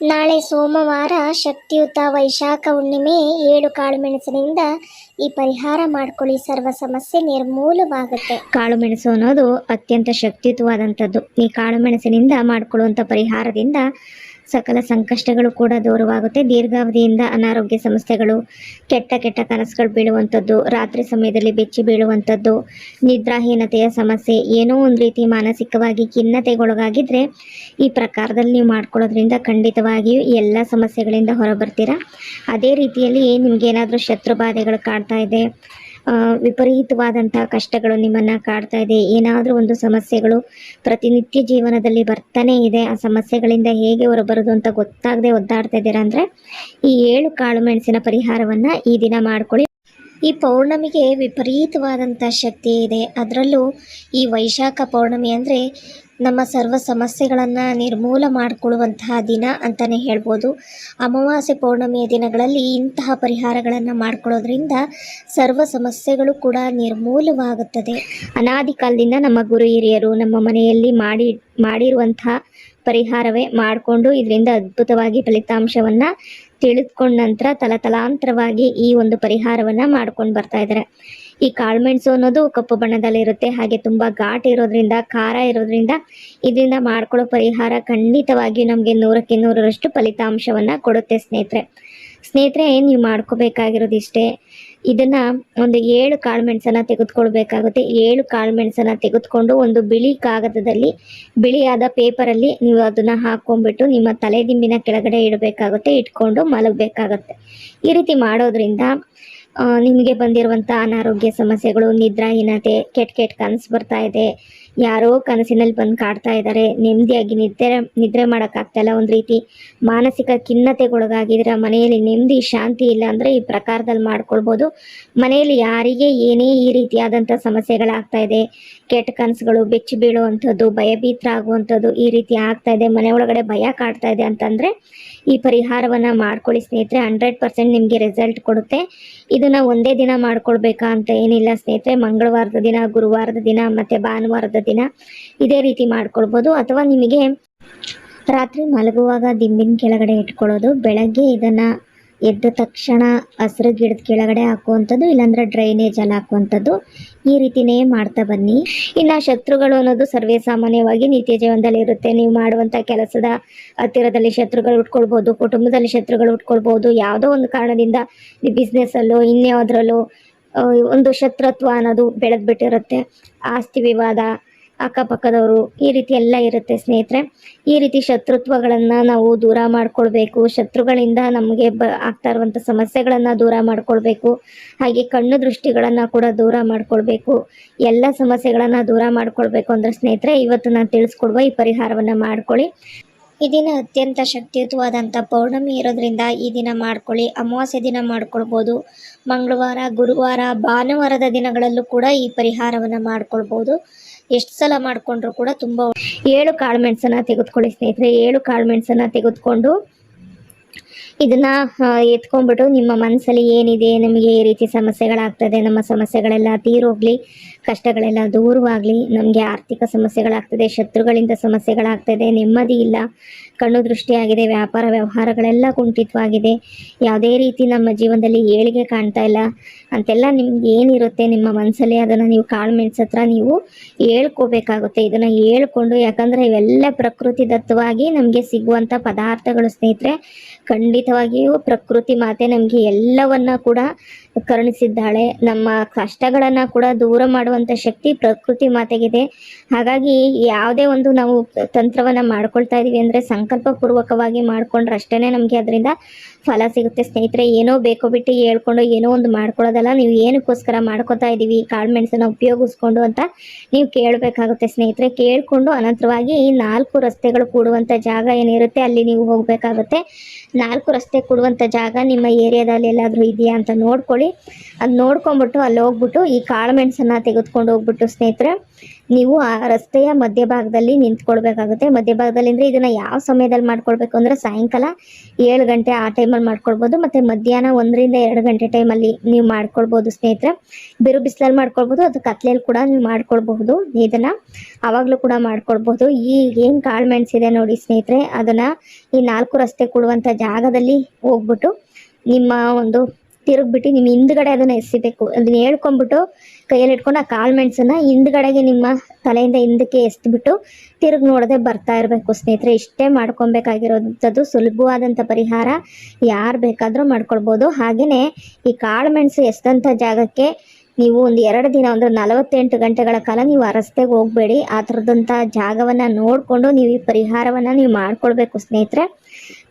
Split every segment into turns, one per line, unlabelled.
ನಾಳೆ ಸೋಮವಾರ ಶಕ್ತಿಯುತ ವೈಶಾಖ ಹುಣ್ಣಿಮೆ ಏಳು ಕಾಳುಮೆಣಸಿನಿಂದ ಈ ಪರಿಹಾರ ಮಾಡ್ಕೊಳ್ಳಿ. ಸರ್ವ ಸಮಸ್ಯೆ ನಿರ್ಮೂಲವಾಗುತ್ತೆ.
ಕಾಳು ಮೆಣಸು ಅನ್ನೋದು ಅತ್ಯಂತ ಶಕ್ತಿಯುತವಾದಂಥದ್ದು. ಈ ಕಾಳು ಮೆಣಸಿನಿಂದ ಮಾಡಿಕೊಳ್ಳುವಂಥ ಪರಿಹಾರದಿಂದ ಸಕಲ ಸಂಕಷ್ಟಗಳು ಕೂಡ ದೂರವಾಗುತ್ತೆ. ದೀರ್ಘಾವಧಿಯಿಂದ ಅನಾರೋಗ್ಯ ಸಮಸ್ಯೆಗಳು, ಕೆಟ್ಟ ಕೆಟ್ಟ ಕನಸುಗಳು ಬೀಳುವಂಥದ್ದು, ರಾತ್ರಿ ಸಮಯದಲ್ಲಿ ಬೆಚ್ಚಿ ಬೀಳುವಂಥದ್ದು, ನಿದ್ರಾಹೀನತೆಯ ಸಮಸ್ಯೆ, ಏನೋ ಒಂದು ರೀತಿ ಮಾನಸಿಕವಾಗಿ ಖಿನ್ನತೆಗೊಳಗಾಗಿದ್ದರೆ ಈ ಪ್ರಕಾರದಲ್ಲಿ ನೀವು ಮಾಡ್ಕೊಳ್ಳೋದ್ರಿಂದ ಖಂಡಿತವಾಗಿಯೂ ಎಲ್ಲ ಸಮಸ್ಯೆಗಳಿಂದ ಹೊರಬರ್ತೀರಾ? ಅದೇ ರೀತಿಯಲ್ಲಿ ನಿಮಗೇನಾದರೂ ಶತ್ರು ಬಾಧೆಗಳು ಕಾಡ್ತಾ ಇದೆ ಆ, ವಿಪರೀತವಾದಂಥ ಕಷ್ಟಗಳು ನಿಮ್ಮನ್ನ ಕಾಡ್ತಾ ಇದೆ. ಏನಾದರೂ ಒಂದು ಸಮಸ್ಯೆಗಳು ಪ್ರತಿನಿತ್ಯ ಜೀವನದಲ್ಲಿ ಬರ್ತಾನೆ ಇದೆ. ಆ ಸಮಸ್ಯೆಗಳಿಂದ ಹೇಗೆ ಹೊರಬರೋದು ಅಂತ ಗೊತ್ತಾಗದೆ ಒದ್ದಾಡ್ತಾ ಇದ್ದೀರಾ ಅಂದರೆ ಈ ಏಳು ಕಾಳು ಮೆಣಸಿನ ಪರಿಹಾರವನ್ನು ಈ ದಿನ ಮಾಡ್ಕೊಳ್ಳಿ.
ಈ ಪೌರ್ಣಮಿಗೆ ವಿಪರೀತವಾದಂಥ ಶಕ್ತಿ ಇದೆ. ಅದರಲ್ಲೂ ಈ ವೈಶಾಖ ಪೌರ್ಣಮಿ ಅಂದರೆ ನಮ್ಮ ಸರ್ವ ಸಮಸ್ಯೆಗಳನ್ನು ನಿರ್ಮೂಲ ಮಾಡಿಕೊಳ್ಳುವಂತಹ ದಿನ ಅಂತಲೇ ಹೇಳ್ಬೋದು. ಅಮಾವಾಸ್ಯೆ ಪೌರ್ಣಮಿಯ ದಿನಗಳಲ್ಲಿ ಇಂತಹ ಪರಿಹಾರಗಳನ್ನು ಮಾಡಿಕೊಳ್ಳೋದ್ರಿಂದ ಸರ್ವ ಸಮಸ್ಯೆಗಳು ಕೂಡ ನಿರ್ಮೂಲವಾಗುತ್ತದೆ.
ಅನಾದಿ ಕಾಲದಿಂದ ನಮ್ಮ ಗುರು ಹಿರಿಯರು ನಮ್ಮ ಮನೆಯಲ್ಲಿ ಮಾಡಿ, ಮಾಡಿರುವಂತಹ ಪರಿಹಾರವೇ ಮಾಡಿಕೊಂಡು ಇದರಿಂದ ಅದ್ಭುತವಾಗಿ ಫಲಿತಾಂಶವನ್ನು ತಿಳಿದುಕೊಂಡ ನಂತರ ತಲತಲಾಂತರವಾಗಿ ಈ ಒಂದು ಪರಿಹಾರವನ್ನು ಮಾಡ್ಕೊಂಡು ಬರ್ತಾ ಇದ್ದಾರೆ. ಈ ಕಾಳುಮೆಣಸು ಅನ್ನೋದು ಕಪ್ಪು ಬಣ್ಣದಲ್ಲಿರುತ್ತೆ ಹಾಗೆ ತುಂಬ ಘಾಟ್ ಇರೋದ್ರಿಂದ, ಖಾರ ಇರೋದ್ರಿಂದ ಇದರಿಂದ ಮಾಡ್ಕೊಳ್ಳೋ ಪರಿಹಾರ ಖಂಡಿತವಾಗಿ ನಮಗೆ ನೂರಕ್ಕೆ ನೂರರಷ್ಟು ಫಲಿತಾಂಶವನ್ನು ಕೊಡುತ್ತೆ ಸ್ನೇಹಿತರೆ. ಸ್ನೇಹಿತರೆ, ನೀವು ಮಾಡ್ಕೋಬೇಕಾಗಿರೋದು ಇಷ್ಟೇ ಇದನ್ನ ಒಂದು ಏಳು ಕಾಳುಮೆಣಸನ್ನ ತೆಗೆದುಕೊಳ್ಬೇಕಾಗುತ್ತೆ. ಏಳು ಕಾಳುಮೆಣಸನ್ನ ತೆಗೆದುಕೊಂಡು ಒಂದು ಬಿಳಿ ಕಾಗದದಲ್ಲಿ, ಬಿಳಿಯಾದ ಪೇಪರಲ್ಲಿ ನೀವು ಅದನ್ನ ಹಾಕೊಂಡ್ಬಿಟ್ಟು ನಿಮ್ಮ ತಲೆದಿಂಬಿನ ಕೆಳಗಡೆ ಇಡಬೇಕಾಗುತ್ತೆ, ಇಟ್ಕೊಂಡು ಮಲಗಬೇಕಾಗುತ್ತೆ. ಈ ರೀತಿ ಮಾಡೋದ್ರಿಂದ ನಿಮಗೆ ಬಂದಿರುವಂಥ ಅನಾರೋಗ್ಯ ಸಮಸ್ಯೆಗಳು ನಿದ್ರಾಹೀನತೆ ಕೆಟ್ಟ ಕೆಟ್ಟ ಕನಸು ಬರ್ತಾ ಇದೆ. ಯಾರೋ ಕನಸಿನಲ್ಲಿ ಬಂದು ಕಾಡ್ತಾ ಇದ್ದಾರೆ ನೆಮ್ಮದಿಯಾಗಿ ನಿದ್ರೆ ನಿದ್ರೆ ಮಾಡೋಕ್ಕಾಗ್ತಾಯಿಲ್ಲ ಒಂದು ರೀತಿ. ಮಾನಸಿಕ ಖಿನ್ನತೆಗೊಳಗಾಗಿದ್ರೆ ಮನೆಯಲ್ಲಿ ನೆಮ್ಮದಿ ಶಾಂತಿ ಇಲ್ಲ ಅಂದರೆ ಈ ಪ್ರಕಾರದಲ್ಲಿ ಮಾಡ್ಕೊಳ್ಬೋದು. ಮನೆಯಲ್ಲಿ ಯಾರಿಗೆ ಏನೇ ಈ ರೀತಿಯಾದಂಥ ಸಮಸ್ಯೆಗಳಾಗ್ತಾ ಇದೆ. ಕೆಟ್ಟ ಕನಸುಗಳು, ಬೆಚ್ಚಿ ಬೀಳುವಂಥದ್ದು, ಭಯಭೀತರ ಆಗುವಂಥದ್ದು ಈ ರೀತಿ ಆಗ್ತಾ ಇದೆ. ಮನೆ ಒಳಗಡೆ ಭಯ ಕಾಡ್ತಾ ಇದೆ ಅಂತಂದರೆ ಈ ಪರಿಹಾರವನ್ನು ಮಾಡ್ಕೊಳ್ಳಿ ಸ್ನೇಹಿತರೆ. ಹಂಡ್ರೆಡ್ ಪರ್ಸೆಂಟ್ ನಿಮಗೆ ರಿಸಲ್ಟ್ ಕೊಡುತ್ತೆ. ಇದನ್ನು ಒಂದೇ ದಿನ ಮಾಡ್ಕೊಳ್ಬೇಕಾ ಅಂತ ಏನಿಲ್ಲ ಸ್ನೇಹಿತರೆ. ಮಂಗಳವಾರದ ದಿನ, ಗುರುವಾರದ ದಿನ ಮತ್ತು ಭಾನುವಾರದ ದಿನ ಇದೇ ರೀತಿ ಮಾಡ್ಕೊಳ್ಬೋದು. ಅಥವಾ ನಿಮಗೆ ರಾತ್ರಿ ಮಲಗುವಾಗ ದಿಂಬಿನ ಕೆಳಗಡೆ ಇಟ್ಕೊಳ್ಳೋದು, ಬೆಳಗ್ಗೆ ಇದನ್ನು ಎದ್ದ ತಕ್ಷಣ ಹಸಿರು ಗಿಡದ ಕೆಳಗಡೆ ಹಾಕುವಂಥದ್ದು, ಇಲ್ಲಾಂದ್ರೆ ಡ್ರೈನೇಜಲ್ಲಿ ಹಾಕುವಂಥದ್ದು ಈ ರೀತಿನೇ ಮಾಡ್ತಾ ಬನ್ನಿ. ಇನ್ನು ಶತ್ರುಗಳು ಅನ್ನೋದು ಸರ್ವೇ ಸಾಮಾನ್ಯವಾಗಿ ನಿತ್ಯ ಜೀವನದಲ್ಲಿ ಇರುತ್ತೆ. ನೀವು ಮಾಡುವಂಥ ಕೆಲಸದ ಹತ್ತಿರದಲ್ಲಿ ಶತ್ರುಗಳು ಉಟ್ಕೊಳ್ಬೋದು, ಕುಟುಂಬದಲ್ಲಿ ಶತ್ರುಗಳು ಉಟ್ಕೊಳ್ಬೋದು. ಯಾವುದೋ ಒಂದು ಕಾರಣದಿಂದ ಬಿಸ್ನೆಸ್ಸಲ್ಲೋ ಇನ್ಯಾವುದ್ರಲ್ಲೋ ಒಂದು ಶತ್ರುತ್ವ ಅನ್ನೋದು ಬೆಳೆದ್ಬಿಟ್ಟಿರುತ್ತೆ. ಆಸ್ತಿ ವಿವಾದ ಅಕ್ಕಪಕ್ಕದವರು ಈ ರೀತಿ ಎಲ್ಲ ಇರುತ್ತೆ ಸ್ನೇಹಿತರೆ. ಈ ರೀತಿ ಶತ್ರುತ್ವಗಳನ್ನು ನಾವು ದೂರ ಮಾಡಿಕೊಳ್ಬೇಕು. ಶತ್ರುಗಳಿಂದ ನಮಗೆ ಬ ಆಗ್ತಾ ಇರುವಂಥ ಸಮಸ್ಯೆಗಳನ್ನು ದೂರ ಮಾಡಿಕೊಳ್ಬೇಕು. ಹಾಗೆ ಕಣ್ಣು ದೃಷ್ಟಿಗಳನ್ನು ಕೂಡ ದೂರ ಮಾಡಿಕೊಳ್ಬೇಕು. ಎಲ್ಲ ಸಮಸ್ಯೆಗಳನ್ನು ದೂರ ಮಾಡಿಕೊಳ್ಬೇಕು ಅಂದರೆ ಸ್ನೇಹಿತರೆ, ಇವತ್ತು ನಾನು ತಿಳಿಸ್ಕೊಡುವ ಈ ಪರಿಹಾರವನ್ನು ಮಾಡ್ಕೊಳ್ಳಿ.
ಈ ದಿನ ಅತ್ಯಂತ ಶಕ್ತಿಯುತವಾದಂಥ ಪೌರ್ಣಮಿ ಇರೋದ್ರಿಂದ ಈ ದಿನ ಮಾಡ್ಕೊಳ್ಳಿ. ಅಮಾವಾಸ್ಯೆ ದಿನ ಮಾಡ್ಕೊಳ್ಬೋದು. ಮಂಗಳವಾರ, ಗುರುವಾರ, ಭಾನುವಾರದ ದಿನಗಳಲ್ಲೂ ಕೂಡ ಈ ಪರಿಹಾರವನ್ನು ಮಾಡ್ಕೊಳ್ಬೋದು. ಎಷ್ಟು ಸಲ ಮಾಡಿಕೊಂಡ್ರೂ ಕೂಡ ತುಂಬ
ಏಳು ಕಾಳು ಮೆಣಸನ್ನ ತೆಗೆದುಕೊಳ್ಳಿ ಸ್ನೇಹಿತರೆ. ಏಳು ಕಾಳು ಮೆಣಸನ್ನ ತೆಗೆದುಕೊಂಡು ಇದನ್ನ ಎತ್ಕೊಂಡ್ಬಿಟ್ಟು ನಿಮ್ಮ ಮನಸ್ಸಲ್ಲಿ ಏನಿದೆ, ನಮಗೆ ಈ ರೀತಿ ಸಮಸ್ಯೆಗಳಾಗ್ತದೆ, ನಮ್ಮ ಸಮಸ್ಯೆಗಳೆಲ್ಲ ತೀರೋಗ್ಲಿ, ಕಷ್ಟಗಳೆಲ್ಲ ದೂರವಾಗಲಿ, ನಮಗೆ ಆರ್ಥಿಕ ಸಮಸ್ಯೆಗಳಾಗ್ತದೆ, ಶತ್ರುಗಳಿಂದ ಸಮಸ್ಯೆಗಳಾಗ್ತದೆ, ನೆಮ್ಮದಿ ಇಲ್ಲ, ಕಣ್ಣು ದೃಷ್ಟಿಯಾಗಿದೆ, ವ್ಯಾಪಾರ ವ್ಯವಹಾರಗಳೆಲ್ಲ ಕುಂಠಿತವಾಗಿದೆ, ಯಾವುದೇ ರೀತಿ ನಮ್ಮ ಜೀವನದಲ್ಲಿ ಏಳಿಗೆ ಕಾಣ್ತಾ ಇಲ್ಲ, ಅಂತೆಲ್ಲ ನಿಮ್ಗೆ ಏನಿರುತ್ತೆ, ನಿಮ್ಮ ಮನಸ್ಸಲ್ಲಿ ಅದನ್ನು ನೀವು ಕಾಳು ಹತ್ರ ನೀವು ಹೇಳ್ಕೋಬೇಕಾಗುತ್ತೆ, ಇದನ್ನು ಹೇಳ್ಕೊಂಡು, ಯಾಕಂದರೆ ಇವೆಲ್ಲ ಪ್ರಕೃತಿ ದತ್ತವಾಗಿ ನಮಗೆ ಸಿಗುವಂಥ ಪದಾರ್ಥಗಳು ಸ್ನೇಹಿತರೆ ಖಂಡಿತವಾಗಿಯೂ ಪ್ರಕೃತಿ ಮಾತೆ ನಮಗೆ ಎಲ್ಲವನ್ನ ಕೂಡ ಕರುಣಿಸಿದ್ದಾಳೆ. ನಮ್ಮ ಕಷ್ಟಗಳನ್ನು ಕೂಡ ದೂರ ಮಾಡುವಂಥ ಶಕ್ತಿ ಪ್ರಕೃತಿ ಮಾತೆಗಿದೆ. ಹಾಗಾಗಿ ಯಾವುದೇ ಒಂದು ನಾವು ತಂತ್ರವನ್ನು ಮಾಡ್ಕೊಳ್ತಾ ಇದೀವಿ ಅಂದರೆ ಸಂಕಲ್ಪ ಪೂರ್ವಕವಾಗಿ ಮಾಡ್ಕೊಂಡ್ರೆ ಅಷ್ಟೇ ನಮಗೆ ಅದರಿಂದ ಫಲ ಸಿಗುತ್ತೆ. ಸ್ನೇಹಿತರೆ, ಏನೋ ಬೇಕೋ ಬಿಟ್ಟು ಹೇಳ್ಕೊಂಡು ಏನೋ ಒಂದು ಮಾಡ್ಕೊಳ್ಳೋದಲ್ಲ, ನೀವು ಏನಕ್ಕೋಸ್ಕರ ಮಾಡ್ಕೊತಾ ಇದ್ದೀವಿ ಕಾಳು ಮೆಣಸನ್ನ ಉಪಯೋಗಿಸ್ಕೊಂಡು ಅಂತ ನೀವು ಕೇಳಬೇಕಾಗುತ್ತೆ ಸ್ನೇಹಿತರೆ. ಕೇಳಿಕೊಂಡು ಅನಂತರವಾಗಿ ಈ ನಾಲ್ಕು ರಸ್ತೆಗಳು ಕೂಡುವಂಥ ಜಾಗ ಏನಿರುತ್ತೆ, ಅಲ್ಲಿ ನೀವು ಹೋಗಬೇಕಾಗುತ್ತೆ. ನಾಲ್ಕು ರಸ್ತೆ ಕೊಡುವಂಥ ಜಾಗ ನಿಮ್ಮ ಏರಿಯಾದಲ್ಲಿ ಎಲ್ಲಾದರೂ ಇದೆಯಾ ಅಂತ ನೋಡ್ಕೊಳ್ಳಿ. ನೋಡಿ ಅದು ನೋಡ್ಕೊಂಬಿಟ್ಟು ಅಲ್ಲಿ ಹೋಗ್ಬಿಟ್ಟು ಈ ಕಾಳು ಮೆಣಸನ್ನು ತೆಗೆದುಕೊಂಡು ಹೋಗ್ಬಿಟ್ಟು ಸ್ನೇಹಿತರೆ ನೀವು ಆ ರಸ್ತೆಯ ಮಧ್ಯಭಾಗದಲ್ಲಿ ನಿಂತ್ಕೊಳ್ಬೇಕಾಗುತ್ತೆ. ಮಧ್ಯಭಾಗದಲ್ಲಿ ಅಂದರೆ ಇದನ್ನು ಯಾವ ಸಮಯದಲ್ಲಿ ಮಾಡ್ಕೊಳ್ಬೇಕು ಅಂದರೆ ಸಾಯಂಕಾಲ ಏಳು ಗಂಟೆ ಆ ಟೈಮಲ್ಲಿ ಮಾಡ್ಕೊಳ್ಬೋದು. ಮತ್ತು ಮಧ್ಯಾಹ್ನ ಒಂದರಿಂದ ಎರಡು ಗಂಟೆ ಟೈಮಲ್ಲಿ ನೀವು ಮಾಡ್ಕೊಳ್ಬೋದು ಸ್ನೇಹಿತರೆ. ಬಿರು ಬಿಸಿಲಲ್ಲಿ ಮಾಡ್ಕೊಳ್ಬೋದು, ಅದು ಕತ್ಲೆಯಲ್ಲಿ ಕೂಡ ನೀವು ಮಾಡ್ಕೊಳ್ಬಹುದು. ಇದನ್ನು ಆವಾಗಲೂ ಕೂಡ ಮಾಡ್ಕೊಳ್ಬಹುದು ಈ ಏನು ಕಾಳು ಮೆಣಸಿದೆ ನೋಡಿ ಸ್ನೇಹಿತರೆ, ಅದನ್ನು ಈ ನಾಲ್ಕು ರಸ್ತೆ ಕೊಡುವಂಥ ಜಾಗದಲ್ಲಿ ಹೋಗ್ಬಿಟ್ಟು ನಿಮ್ಮ ಒಂದು ತಿರುಗ್ಬಿಟ್ಟು ನಿಮ್ಮ ಹಿಂದ್ಗಡೆ ಅದನ್ನ ಎಸಿಬೇಕು ಅದನ್ನ ಹೇಳ್ಕೊಂಬಿಟ್ಟು ಕೈಯಲ್ಲಿ ಇಟ್ಕೊಂಡು ಆ ಕಾಳು ಮೆಣಸನ್ನ ಹಿಂದ್ಗಡೆಗೆ ನಿಮ್ಮ ತಲೆಯಿಂದ ಹಿಂದಕ್ಕೆ ಎಸ್ಬಿಟ್ಟು ತಿರುಗಿ ನೋಡದೆ ಬರ್ತಾ ಇರಬೇಕು ಸ್ನೇಹಿತರೆ. ಇಷ್ಟೇ ಮಾಡ್ಕೊಬೇಕಾಗಿರೋಂಥದ್ದು ಸುಲಭವಾದಂಥ ಪರಿಹಾರ ಯಾರು ಬೇಕಾದರೂ ಮಾಡ್ಕೊಳ್ಬೋದು. ಹಾಗೆಯೇ ಈ ಕಾಳು ಮೆಣಸು ಎಸ್ದಂತ ಜಾಗಕ್ಕೆ ನೀವು ಒಂದು ಎರಡು ದಿನ ಅಂದರೆ ನಲವತ್ತೆಂಟು ಗಂಟೆಗಳ ಕಾಲ ನೀವು ಆ ರಸ್ತೆಗೆ ಹೋಗಬೇಡಿ. ಆ ಥರದಂಥ ಜಾಗವನ್ನು ನೋಡಿಕೊಂಡು ನೀವು ಈ ಪರಿಹಾರವನ್ನು ನೀವು ಮಾಡ್ಕೊಳ್ಬೇಕು ಸ್ನೇಹಿತರೆ.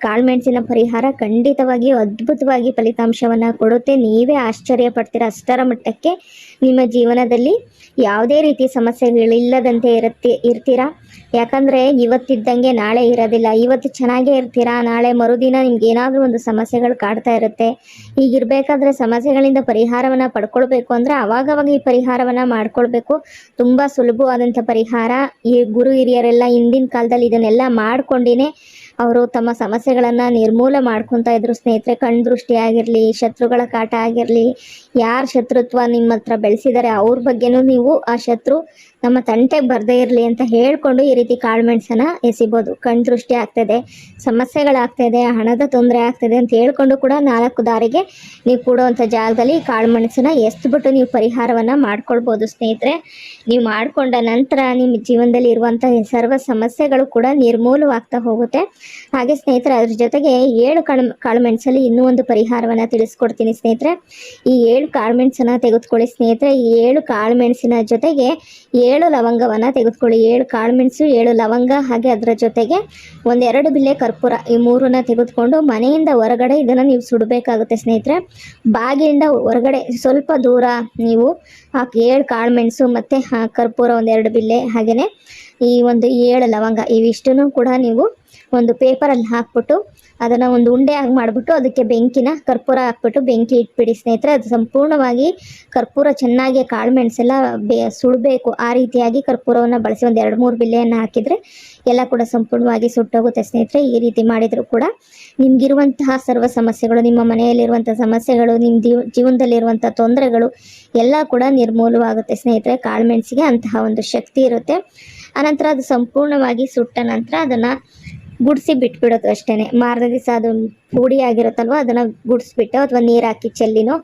ಕಾಳುಮೆಣಸಿನ ಪರಿಹಾರ ಖಂಡಿತವಾಗಿಯೂ ಅದ್ಭುತವಾಗಿ ಫಲಿತಾಂಶವನ್ನು ಕೊಡುತ್ತೆ. ನೀವೇ ಆಶ್ಚರ್ಯ ಪಡ್ತೀರ? ಅಷ್ಟರ ಮಟ್ಟಕ್ಕೆ ನಿಮ್ಮ ಜೀವನದಲ್ಲಿ ಯಾವುದೇ ರೀತಿ ಸಮಸ್ಯೆಗಳಿಲ್ಲದಂತೆ ಇರುತ್ತೆ, ಇರ್ತೀರಾ? ಯಾಕಂದರೆ ಇವತ್ತಿದ್ದಂಗೆ ನಾಳೆ ಇರೋದಿಲ್ಲ. ಇವತ್ತು ಚೆನ್ನಾಗೇ ಇರ್ತೀರಾ? ನಾಳೆ ಮರುದಿನ ನಿಮ್ಗೆ ಏನಾದರೂ ಒಂದು ಸಮಸ್ಯೆಗಳು ಕಾಡ್ತಾ ಇರುತ್ತೆ. ಈಗಿರಬೇಕಾದ್ರೆ ಸಮಸ್ಯೆಗಳಿಂದ ಪರಿಹಾರವನ್ನು ಪಡ್ಕೊಳ್ಬೇಕು ಅಂದರೆ ಅವಾಗವಾಗ ಈ ಪರಿಹಾರವನ್ನು ಮಾಡ್ಕೊಳ್ಬೇಕು. ತುಂಬ ಸುಲಭವಾದಂಥ ಪರಿಹಾರ. ಈ ಗುರು ಹಿರಿಯರೆಲ್ಲ ಹಿಂದಿನ ಕಾಲದಲ್ಲಿ ಇದನ್ನೆಲ್ಲ ಮಾಡ್ಕೊಂಡಿನೇ ಅವರು ತಮ್ಮ ಸಮಸ್ಯೆಗಳನ್ನು ನಿರ್ಮೂಲ ಮಾಡ್ಕೊತಾ ಇದ್ರು. ಸ್ನೇಹಿತರೆ, ಕಣ್ ದೃಷ್ಟಿ ಆಗಿರಲಿ, ಶತ್ರುಗಳ ಕಾಟ ಆಗಿರಲಿ, ಯಾರು ಶತ್ರುತ್ವ ನಿಮ್ಮ ಹತ್ರ ಬೆಳೆಸಿದ್ದಾರೆ ಅವ್ರ ಬಗ್ಗೆನೂ ನೀವು ಆ ಶತ್ರು ನಮ್ಮ ತಂಟೆಗೆ ಬರದೇ ಇರಲಿ ಅಂತ ಹೇಳ್ಕೊಂಡು ಈ ರೀತಿ ಕಾಳುಮೆಣಸನ್ನ ಎಸಿಬೋದು. ಕಣ್ ದೃಷ್ಟಿ ಆಗ್ತದೆ ಸಮಸ್ಯೆಗಳಾಗ್ತದೆ ಹಣದ ತೊಂದರೆ ಆಗ್ತದೆ ಅಂತ ಹೇಳ್ಕೊಂಡು ಕೂಡ ನಾಲ್ಕು ದಾರಿಗೆ ನೀವು ಕೂಡುವಂಥ ಜಾಗದಲ್ಲಿ ಕಾಳುಮೆಣಸನ್ನ ಎಸ್ಬಿಟ್ಟು ನೀವು ಪರಿಹಾರವನ್ನು ಮಾಡ್ಕೊಳ್ಬೋದು. ಸ್ನೇಹಿತರೆ, ನೀವು ಮಾಡಿಕೊಂಡ ನಂತರ ನಿಮ್ಮ ಜೀವನದಲ್ಲಿ ಇರುವಂಥ ಸರ್ವ ಸಮಸ್ಯೆಗಳು ಕೂಡ ನಿರ್ಮೂಲವಾಗ್ತಾ ಹೋಗುತ್ತೆ. ಹಾಗೆ ಸ್ನೇಹಿತರೆ, ಅದ್ರ ಜೊತೆಗೆ ಏಳು ಕಾಳು ಕಾಳುಮೆಣಸಲ್ಲಿ ಇನ್ನೂ ಒಂದು ಪರಿಹಾರವನ್ನು ತಿಳಿಸ್ಕೊಡ್ತೀನಿ ಸ್ನೇಹಿತರೆ. ಈ ಏಳು ಕಾಳುಮೆಣಸನ್ನು ತೆಗೆದುಕೊಳ್ಳಿ ಸ್ನೇಹಿತರೆ. ಈ ಏಳು ಕಾಳುಮೆಣಸಿನ ಜೊತೆಗೆ ಏಳು ಲವಂಗವನ್ನು ತೆಗೆದುಕೊಳ್ಳಿ. ಏಳು ಕಾಳುಮೆಣಸು ಏಳು ಲವಂಗ, ಹಾಗೆ ಅದರ ಜೊತೆಗೆ ಒಂದೆರಡು ಬಿಲ್ಲೆ ಕರ್ಪೂರ ಈ ಮೂರನ್ನ ತೆಗೆದುಕೊಂಡು ಮನೆಯಿಂದ ಹೊರಗಡೆ ಇದನ್ನು ನೀವು ಸುಡಬೇಕಾಗುತ್ತೆ ಸ್ನೇಹಿತರೆ. ಬಾಗಿಲಿಂದ ಹೊರಗಡೆ ಸ್ವಲ್ಪ ದೂರ ನೀವು ಆ ಏಳು ಕಾಳುಮೆಣಸು ಮತ್ತು ಕರ್ಪೂರ ಒಂದೆರಡು ಬಿಲ್ಲೆ ಹಾಗೆಯೇ ಈ ಒಂದು ಏಳು ಲವಂಗ ಇವಿಷ್ಟನ್ನು ಕೂಡ ನೀವು ಒಂದು ಪೇಪರಲ್ಲಿ ಹಾಕ್ಬಿಟ್ಟು ಅದನ್ನು ಒಂದು ಉಂಡೆ ಆಗಿ ಮಾಡಿಬಿಟ್ಟು ಅದಕ್ಕೆ ಬೆಂಕಿನ ಕರ್ಪೂರ ಹಾಕ್ಬಿಟ್ಟು ಬೆಂಕಿ ಇಟ್ಬಿಡಿ ಸ್ನೇಹಿತರೆ. ಅದು ಸಂಪೂರ್ಣವಾಗಿ ಕರ್ಪೂರ ಚೆನ್ನಾಗಿ ಕಾಳು ಮೆಣಸೆಲ್ಲ ಬೇ ಸುಡಬೇಕು. ಆ ರೀತಿಯಾಗಿ ಕರ್ಪೂರವನ್ನು ಬಳಸಿ ಒಂದು ಎರಡು ಮೂರು ಬಿಲ್ಲೆಯನ್ನು ಹಾಕಿದರೆ ಎಲ್ಲ ಕೂಡ ಸಂಪೂರ್ಣವಾಗಿ ಸುಟ್ಟೋಗುತ್ತೆ ಸ್ನೇಹಿತರೆ. ಈ ರೀತಿ ಮಾಡಿದರೂ ಕೂಡ ನಿಮಗಿರುವಂತಹ ಸರ್ವ ಸಮಸ್ಯೆಗಳು, ನಿಮ್ಮ ಮನೆಯಲ್ಲಿರುವಂಥ ಸಮಸ್ಯೆಗಳು ನಿಮ್ಮ ಜೀವ ಜೀವನದಲ್ಲಿರುವಂಥ ತೊಂದರೆಗಳು ಎಲ್ಲ ಕೂಡ ನಿರ್ಮೂಲವಾಗುತ್ತೆ ಸ್ನೇಹಿತರೆ. ಕಾಳುಮೆಣಸಿಗೆ ಅಂತಹ ಒಂದು ಶಕ್ತಿ ಇರುತ್ತೆ. ಅನಂತರ ಅದು ಸಂಪೂರ್ಣವಾಗಿ ಸುಟ್ಟ ನಂತರ ಅದನ್ನು ಗುಡಿಸಿ ಬಿಟ್ಬಿಡೋದು ಅಷ್ಟೇ ಮಾರನೇ ದಿವಸ ಅದು ಪುಡಿ ಆಗಿರುತ್ತಲ್ವ, ಅದನ್ನು ಗುಡಿಸ್ಬಿಟ್ಟು ಅಥವಾ ನೀರು ಹಾಕಿ ಚೆಲ್ಲಿನೋ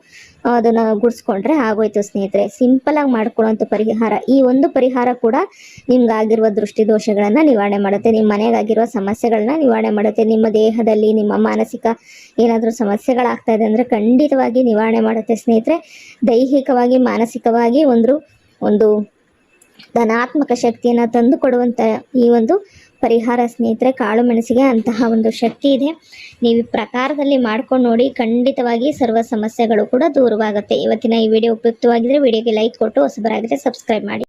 ಅದನ್ನು ಗುಡಿಸ್ಕೊಂಡ್ರೆ ಆಗೋಯ್ತು ಸ್ನೇಹಿತರೆ. ಸಿಂಪಲಾಗಿ ಮಾಡ್ಕೊಳ್ಳೋಂಥ ಪರಿಹಾರ. ಈ ಒಂದು ಪರಿಹಾರ ಕೂಡ ನಿಮ್ಗೆ ಆಗಿರುವ ದೃಷ್ಟಿ ದೋಷಗಳನ್ನು ನಿವಾರಣೆ ಮಾಡುತ್ತೆ. ನಿಮ್ಮ ಮನೆಗಾಗಿರುವ ಸಮಸ್ಯೆಗಳನ್ನ ನಿವಾರಣೆ ಮಾಡುತ್ತೆ. ನಿಮ್ಮ ದೇಹದಲ್ಲಿ, ನಿಮ್ಮ ಮಾನಸಿಕ ಏನಾದರೂ ಸಮಸ್ಯೆಗಳಾಗ್ತಾ ಇದೆ ಅಂದರೆ ಖಂಡಿತವಾಗಿ ನಿವಾರಣೆ ಮಾಡುತ್ತೆ ಸ್ನೇಹಿತರೆ. ದೈಹಿಕವಾಗಿ, ಮಾನಸಿಕವಾಗಿ ಒಂದು ಒಂದು ಧನಾತ್ಮಕ ಶಕ್ತಿಯನ್ನು ತಂದು ಕೊಡುವಂಥ ಈ ಒಂದು ಪರಿಹಾರ ಸ್ನೇಹಿತರೆ, ಕಾಳು ಮೆಣಸಿಗೆ ಅಂತಹ ಒಂದು ಶಕ್ತಿ ಇದೆ. ನೀವು ಪ್ರಕಾರದಲ್ಲಿ ಮಾಡ್ಕೊಂಡು ನೋಡಿ, ಖಂಡಿತವಾಗಿ ಸರ್ವ ಸಮಸ್ಯೆಗಳು ಕೂಡ ದೂರವಾಗುತ್ತೆ. ಇವತ್ತಿನ ಈ ವಿಡಿಯೋ ಉಪಯುಕ್ತವಾಗಿದ್ದರೆ ವಿಡಿಯೋಗೆ ಲೈಕ್ ಕೊಟ್ಟು ಹೊಸಬರಾಗಿದ್ದರೆ ಸಬ್ಸ್ಕ್ರೈಬ್ ಮಾಡಿ.